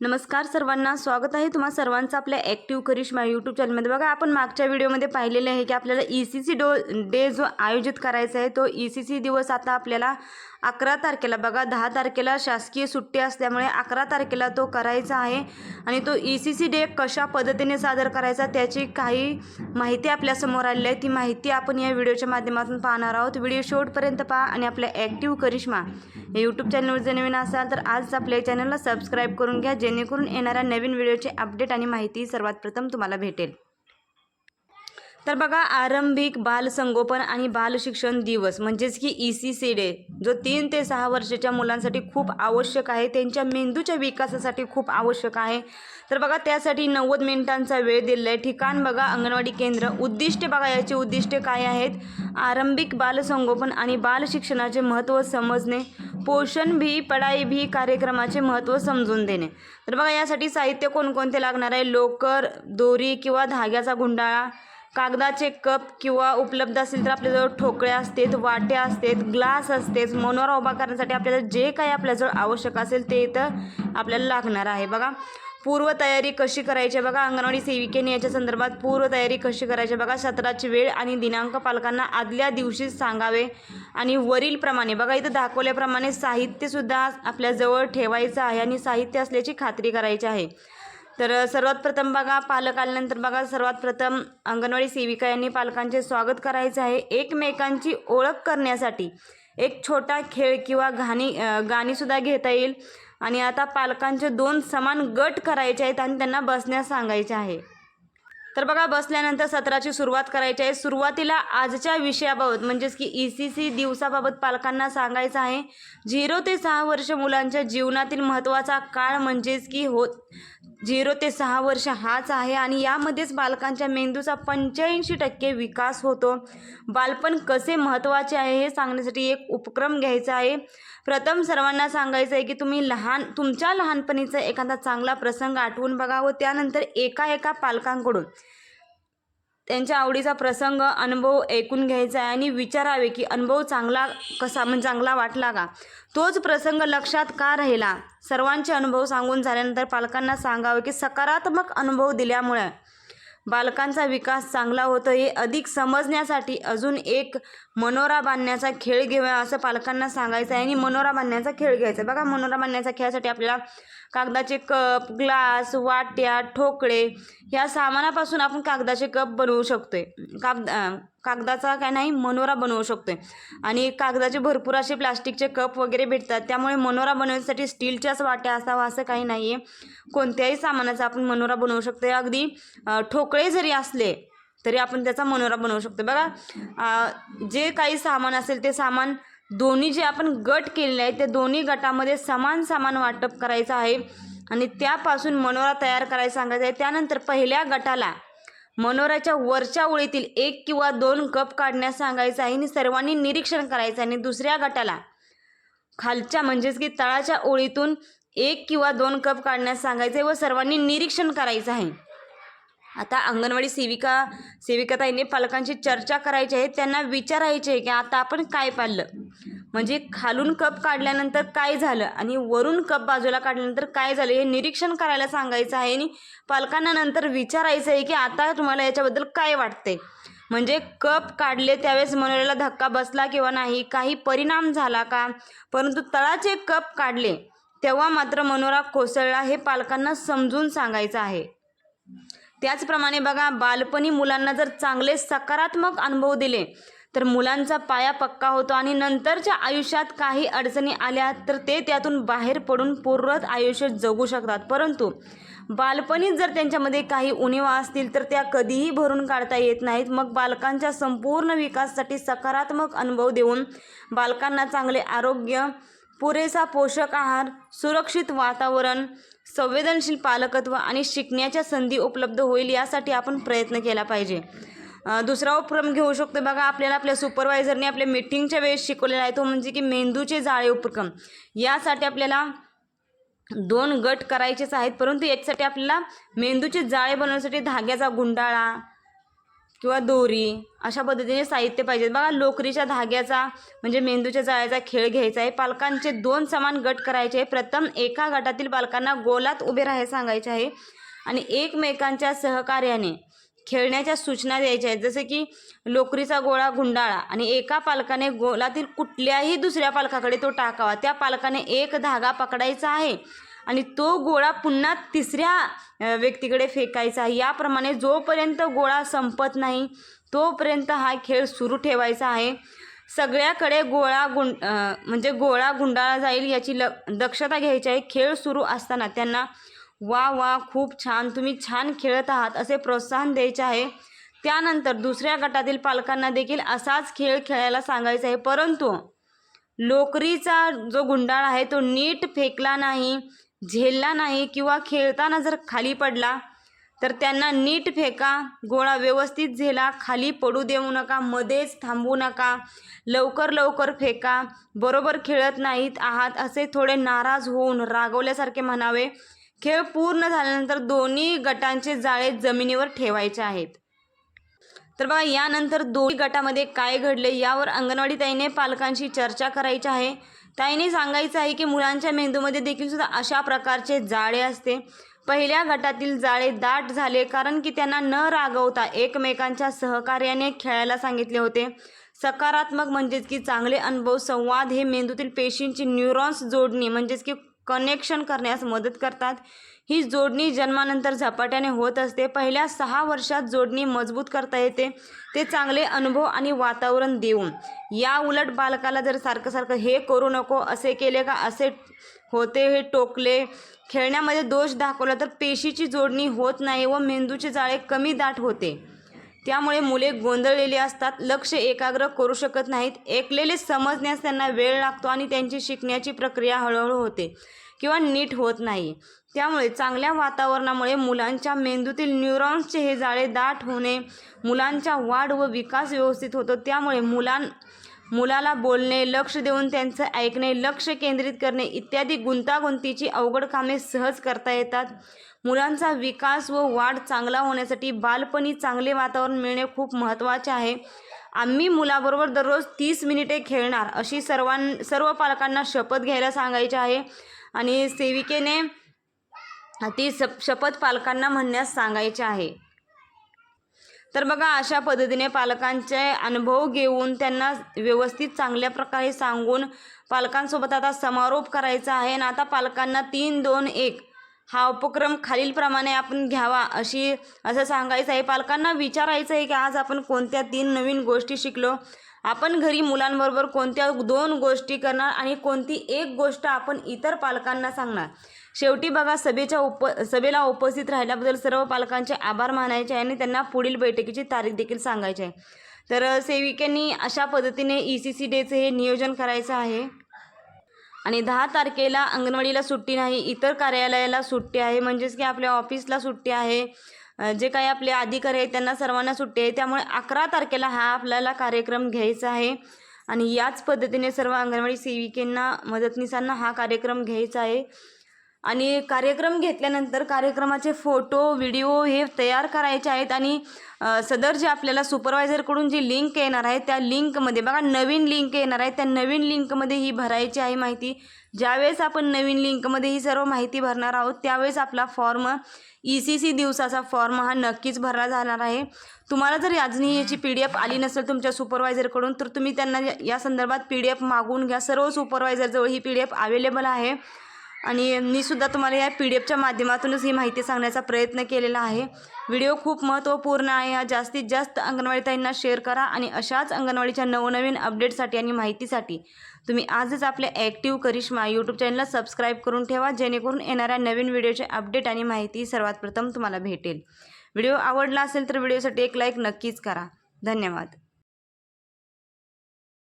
नमस्कार सर्वांना स्वागत आहे तुम्हा सर्वांचं आपल्या ॲक्टिव्ह करिश्मा यूट्यूब चॅनलमध्ये बघा आपण मागच्या व्हिडिओमध्ये पाहिलेले आहे की आपल्याला ई सी सी डो डे जो आयोजित करायचा आहे तो ई सी सी दिवस आता आपल्याला अकरा तारखेला बघा दहा तारखेला शासकीय सुट्टी असल्यामुळे अकरा तारखेला तो करायचा आहे. आणि तो ई सी सी डे कशा पद्धतीने सादर करायचा त्याची काही माहिती आपल्यासमोर आलेली आहे. ती माहिती आपण या व्हिडिओच्या माध्यमातून पाहणार आहोत. व्हिडिओ शेवटपर्यंत पहा आणि आपल्या ॲक्टिव्ह करिश्मा या यूट्यूब चॅनलवर जर नवीन असाल तर आज आपल्या चॅनलला सबस्क्राईब करून घ्या जेणेकरून येणाऱ्या नवीन व्हिडिओचे अपडेट आणि माहिती सर्वात प्रथम तुम्हाला भेटेल. तर बघा आरंभिक बालसंगोपन आणि बालशिक्षण दिवस म्हणजेच की ई सी सी डे जो तीन ते सहा वर्षाच्या मुलांसाठी खूप आवश्यक आहे त्यांच्या मेंदूच्या विकासासाठी खूप आवश्यक आहे. तर बघा त्यासाठी नव्वद मिनिटांचा वेळ दिलेला आहे. ठिकाण बघा अंगणवाडी केंद्र. उद्दिष्टे बघा याची उद्दिष्टे काय आहेत? आरंभिक बालसंगोपन आणि बालशिक्षणाचे महत्त्व समजणे पोषण भी पढाई भी कार्यक्रमाचे महत्त्व समजून देणे. तर बघा यासाठी साहित्य कोणकोणते लागणार आहे? लोकर दोरी किंवा धाग्याचा गुंडाळा कागदाचे कप किंवा उपलब्ध असेल तर आपल्याजवळ ठोकळ्या असतात वाट्या असतात ग्लास असतेच मनोरा उभा करण्यासाठी आपल्याला जे काही आपल्याजवळ आवश्यक असेल ते इथं आपल्याला लागणार आहे. बघा पूर्वतयारी कशी करायची बघा अंगणवाडी सेविकेने याच्या संदर्भात पूर्वतयारी कशी करायची बघा सत्राची वेळ आणि दिनांक पालकांना आदल्या दिवशीच सांगावे. आणि वरीलप्रमाणे बघा इथं दाखवल्याप्रमाणे साहित्यसुद्धा आपल्याजवळ ठेवायचं आहे आणि साहित्य असल्याची खात्री करायची आहे. तर सर्वात प्रथम बघा पालक आल्यानंतर बघा सर्वात प्रथम अंगणवाडी सेविका यांनी पालकांचे स्वागत करायचे आहे. एकमेकांची ओळख करण्यासाठी एक छोटा खेळ किंवा घाणी गाणीसुद्धा घेता येईल. आणि आता पालकांचे दोन समान गट करायचे आहेत आणि त्यांना बसण्यास सांगायचे आहे. तर बघा बसल्यानंतर सत्राची सुरुवात करायची आहे. सुरुवातीला आजच्या विषयाबाबत म्हणजेच की ई सी सी दिवसाबाबत पालकांना सांगायचं आहे. झिरो ते सहा वर्ष मुलांच्या जीवनातील महत्त्वाचा काळ म्हणजेच की होत झिरो ते सहा वर्ष हाच आहे आणि यामध्येच बालकांच्या मेंदूचा पंच्याऐंशी टक्के विकास होतो. बालपण कसे महत्त्वाचे आहे हे सांगण्यासाठी एक उपक्रम घ्यायचा आहे. प्रथम सर्वांना सांगायचं आहे की तुम्ही लहान तुमच्या लहानपणीचा एखादा चांगला प्रसंग आठवून बघा व त्यानंतर एका एका पालकांकडून. त्यांच्या आवडीचा प्रसंग अनुभव ऐकून घ्यायचा आहे आणि विचारावे की अनुभव चांगला कसा म्हणजे चांगला वाटला का? तोच प्रसंग लक्षात का राहिला? सर्वांचे अनुभव सांगून झाल्यानंतर पालकांना सांगावे की सकारात्मक अनुभव दिल्यामुळे. बालकांचा विकास चांगला होतो हे अधिक समजण्यासाठी अजून एक मनोरा बांधण्याचा खेळ घेऊया असं पालकांना सांगायचं आहे आणि मनोरा बांधण्याचा खेळ घ्यायचा. बघा मनोरा बांधण्याचा खेळासाठी आपल्याला कागदाचे कप ग्लास वाट्या ठोकळे ह्या सामानापासून आपण कागदाचे कप बनवू शकतोय. कागद कागदाचा काय नाही मनोरा बनवू शकतोय. आणि कागदाचे भरपूर असे प्लास्टिकचे कप वगैरे भेटतात. त्यामुळे मनोरा बनवण्यासाठी स्टीलच्याच वाट्या असावा असं काही नाही आहे कोणत्याही सामानाचा आपण मनोरा बनवू शकतो अगदी ठोकळे जरी असले तरी आपण त्याचा मनोरा बनवू शकतो बघा जे काही सामान असेल ते सामान दोन्ही जे आपण गट केलेले आहे त्या दोन्ही गटामध्ये समान सामान वाटप करायचं आहे. आणि त्यापासून मनोरा तयार करायला सांगायचं आहे. त्यानंतर पहिल्या गटाला मनोराच्या वरच्या ओळीतील एक किंवा दोन कप काढण्यास सांगायचं आहे. आणि सर्वांनी निरीक्षण करायचं आहे आणि दुसऱ्या गटाला खालच्या म्हणजेच की तळाच्या ओळीतून एक किंवा दोन कप काढण्यास सांगायचे व सर्वांनी निरीक्षण करायचं आहे. आता अंगणवाडी सेविका सेविकाताईने पालकांशी चर्चा करायची आहे. त्यांना विचारायचे आहे की आता आपण काय पाळलं? म्हणजे खालून कप काढल्यानंतर काय झालं आणि वरून कप बाजूला काढल्यानंतर काय झालं हे निरीक्षण करायला सांगायचं आहे आणि पालकांना नंतर विचारायचं आहे की आता तुम्हाला याच्याबद्दल काय वाटते म्हणजे कप काढले त्यावेळेस मनोऱ्याला धक्का बसला किंवा नाही? काही परिणाम झाला का? परंतु तळाचे कप काढले तेव्हा मात्र मनोरा कोसळला हे पालकांना समजून सांगायचं आहे. त्याचप्रमाणे बघा बालपणी मुलांना जर चांगले सकारात्मक अनुभव दिले तर मुलांचा पाया पक्का होतो आणि नंतरच्या आयुष्यात काही अडचणी आल्या तर ते त्यातून बाहेर पडून पूर्वत आयुष्य जगू शकतात. परंतु बालपणीच जर त्यांच्यामध्ये काही उणिवा असतील तर त्या कधीही भरून काढता येत नाहीत. मग बालकांच्या संपूर्ण विकासासाठी सकारात्मक अनुभव देऊन बालकांना चांगले आरोग्य पुरेसा पोषक आहार सुरक्षित वातावरण संवेदनशील पालकत्व आणि शिकण्याच्या संधी उपलब्ध होईल यासाठी आपण प्रयत्न केला पाहिजे. दुसरा उपक्रम घेऊ शकतो बघा आपल्याला आपल्या सुपरवायझरने आपल्या मीटिंगच्या वेळेस शिकवलेला आहे. तो म्हणजे की मेंदूचे जाळे उपक्रम. यासाठी आपल्याला दोन गट करायचेच आहेत. परंतु याच्यासाठी आपल्याला मेंदूचे जाळे बनवण्यासाठी धाग्याचा गुंडाळा किंवा दोरी अशा पद्धतीने साहित्य पाहिजेत बघा लोकरीच्या धाग्याचा म्हणजे मेंदूच्या जाळ्याचा खेळ घ्यायचा आहे. पालकांचे दोन समान गट करायचे आहे. प्रथम एका गटातील पालकांना गोलात उभे राहायला सांगायचे आहे. आणि एकमेकांच्या सहकार्याने खेळण्याच्या सूचना द्यायच्या आहेत. जसे की लोकरीचा गोळा गुंडाळा आणि एका पालकाने गोलातील कुठल्याही दुसऱ्या पालकाकडे तो टाकावा. त्या पालकाने एक धागा पकडायचा आहे आणि तो गोळा पुन्हा तिसऱ्या व्यक्तीकडे फेकायचा आहे. याप्रमाणे जोपर्यंत गोळा संपत नाही तोपर्यंत हा खेळ सुरू ठेवायचा आहे. सगळ्याकडे गोळा गुं म्हणजे गोळा गुंडाळा जाईल याची ल दक्षता घ्यायची आहे. खेळ सुरू असताना त्यांना वा वा खूप छान. तुम्ही छान खेळत आहात असे प्रोत्साहन द्यायचे आहे. त्यानंतर दुसऱ्या गटातील पालकांना देखील असाच खेळ खेळायला सांगायचा आहे. परंतु लोकरीचा जो गुंडाळ आहे तो नीट फेकला नाही झेलला नाही किंवा खेळताना जर खाली पडला तर त्यांना नीट फेका गोळा व्यवस्थित झेला खाली पडू देऊ नका मध्येच थांबू नका लवकर लवकर फेका बरोबर खेळत नाहीत आहात असे थोडे नाराज होऊन रागवल्यासारखे म्हणावे. खेळ पूर्ण झाल्यानंतर दोन्ही गटांचे जाळे जमिनीवर ठेवायचे आहेत. तर बघा यानंतर दोन्ही गटामध्ये काय घडले यावर अंगणवाडी ताईने पालकांशी चर्चा करायची आहे. ताईने सांगायचं आहे की मुलांच्या मेंदूमध्ये देखील सुद्धा अशा प्रकारचे जाळे असते. पहिल्या गटातील जाळे दाट झाले कारण की त्यांना न रागवता एकमेकांच्या सहकार्याने खेळायला सांगितले होते. सकारात्मक म्हणजेच की चांगले अनुभव संवाद हे मेंदूतील पेशींची न्यूरॉन्स जोडणी म्हणजेच की कनेक्शन करण्यास मदत करतात. ही जोडणी जन्मानंतर झपाट्याने होत असते. पहिल्या सहा वर्षात जोडणी मजबूत करता येते. ते चांगले अनुभव आणि वातावरण देऊन. या उलट बालकाला जर सारखं सारखं हे करू नको असे केले का असे होते हे टोकले. खेळण्यामध्ये दोष दाखवला तर पेशीची जोडणी होत नाही व मेंदूचे जाळे कमी दाट होते. त्यामुळे मुले गोंधळलेली असतात लक्ष एकाग्र करू शकत नाहीत. ऐकलेले समजण्यास त्यांना वेळ लागतो आणि त्यांची शिकण्याची प्रक्रिया हळूहळू होते किंवा नीट होत नाही. त्यामुळे चांगल्या वातावरणामुळे मुलांच्या मेंदूतील न्यूरॉन्सचे हे जाळे दाट होणे मुलांच्या वाढ व विकास व्यवस्थित होतो. त्यामुळे मुलां मुलाला बोलणे लक्ष देऊन त्यांचं ऐकणे लक्ष केंद्रित करणे इत्यादी गुंतागुंतीची अवघड कामे सहज करता येतात. मुलांचा विकास व वाढ चांगला होण्यासाठी बालपणी चांगले वातावरण मिळणे खूप महत्त्वाचे आहे. आम्ही मुलाबरोबर दररोज तीस मिनिटे खेळणार अशी सर्वां सर्व पालकांना शपथ घ्यायला सांगायची आहे. आणि सेविकेने ती सप शपथ पालकांना म्हणण्यास सांगायचे आहे. तर बघा अशा पद्धतीने पालकांचे अनुभव घेऊन त्यांना व्यवस्थित चांगल्या प्रकारे सांगून पालकांसोबत आता समारोप करायचा आहे. आणि आता पालकांना तीन दोन एक हा उपक्रम खालीलप्रमाणे आपण घ्यावा अशी असं सांगायचं आहे. पालकांना विचारायचं आहे की आज आपण कोणत्या तीन नवीन गोष्टी शिकलो? आपण घरी मुलांबरोबर कोणत्या दोन गोष्टी करणार? आणि कोणती एक गोष्ट आपण इतर पालकांना सांगणार? शेवटी बघा सभेच्या उप सभेला उपस्थित राहिल्याबद्दल सर्व पालकांचे आभार मानायचे आहे आणि त्यांना पुढील बैठकीची तारीख देखील सांगायची. आहे तर सेविकांनी अशा पद्धतीने ई सी सी डेचं हे नियोजन करायचं आहे. आणि दहा तारखेला अंगणवाडीला सुट्टी नाही इतर कार्यालयाला सुट्टी आहे. म्हणजेच की आपल्या ऑफिसला सुट्टी आहे. जे काही आपले अधिकारी आहेत त्यांना सर्वांना सुट्टी आहे. त्यामुळे अकरा तारखेला हा आपल्याला कार्यक्रम घ्यायचा आहे. आणि याच पद्धतीने सर्व अंगणवाडी सेविकांना मदतनीसांना हा कार्यक्रम घ्यायचा आहे. आणि कार्यक्रम घेतल्यानंतर कार्यक्रमाचे फोटो व्हिडिओ हे तयार करायचे आहेत आणि सदर जे आपल्याला सुपरवायझरकडून जी लिंक येणार आहे त्या लिंकमध्ये बघा नवीन लिंक येणार आहे. त्या नवीन लिंकमध्ये ही भरायची आहे माहिती. ज्यावेळेस आपण नवीन लिंकमध्ये ही सर्व माहिती भरणार आहोत त्यावेळेस आपला फॉर्म ई सी सी दिवसाचा फॉर्म हा नक्कीच भरला जाणार आहे. तुम्हाला जर अजूनही याची पी डी एफ आली नसेल तुमच्या सुपरवायझरकडून तर तुम्ही त्यांना या- संदर्भात पी डी एफ मागून घ्या. सर्व सुपरवायझरजवळ ही पी डी एफ अवेलेबल आहे. आणि मी सुद्धा तुम्हाला या पी डी एफच्या माध्यमातूनच ही माहिती सांगण्याचा प्रयत्न केलेला आहे. व्हिडिओ खूप महत्त्वपूर्ण आहे. हा जास्तीत जास्त अंगणवाडीताईंना शेअर करा आणि अशाच अंगणवाडीच्या नवनवीन अपडेटसाठी आणि माहितीसाठी तुम्ही आजच आपल्या ॲक्टिव्ह करिश्मा यूट्यूब चॅनलला सबस्क्राईब करून ठेवा जेणेकरून येणाऱ्या नवीन व्हिडिओचे अपडेट आणि माहिती सर्वात प्रथम तुम्हाला भेटेल. व्हिडिओ आवडला असेल तर व्हिडिओसाठी एक लाईक नक्कीच करा. धन्यवाद.